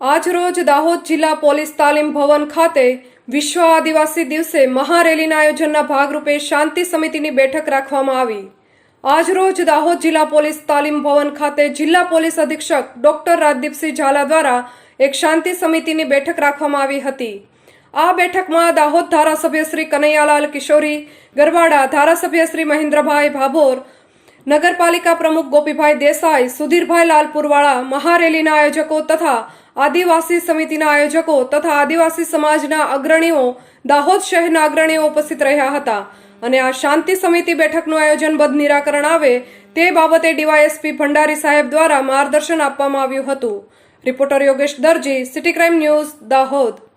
આજરોજ દાહોદ જિલ્લા પોલીસ તાલીમ ભવન ખાતે વિશ્વ આદિવાસી દિવસે મહારેલીના આયોજનના ભાગરૂપે શાંતિ સમિતિની બેઠક રાખવામાં આવી. આજરોજ દાહોદ જિલ્લા પોલીસ તાલીમ ભવન ખાતે જિલ્લા પોલીસ અધિક્ષક ડોક્ટર રાજદીપસિંહ ઝાલા દ્વારા એક શાંતિ સમિતિની બેઠક રાખવામાં આવી હતી. આ બેઠકમાં દાહોદ ધારાસભ્ય શ્રી કનૈયાલાલ કિશોરી, ગરવાડા ધારાસભ્ય શ્રી મહેન્દ્રભાઈ ભાભોર નગરપાલિકા પ્રમુખ ગોપીભાઈ દેસાઈ, સુધીરભાઈ લાલપુરવાળા, મહારેલીના આયોજકો તથા આદિવાસી સમિતિના આયોજકો તથા આદિવાસી સમાજના અગ્રણીઓ, દાહોદ શહેરના અગ્રણીઓ ઉપસ્થિત રહ્યા હતા. અને આ શાંતિ સમિતિ બેઠકનું આયોજનબદ્ધ નિરાકરણ આવે તે બાબતે ડીવાયએસપી ભંડારી સાહેબ દ્વારા માર્ગદર્શન આપવામાં આવ્યું હતું. Reporter Yogesh Darji, city crime news, Dahod.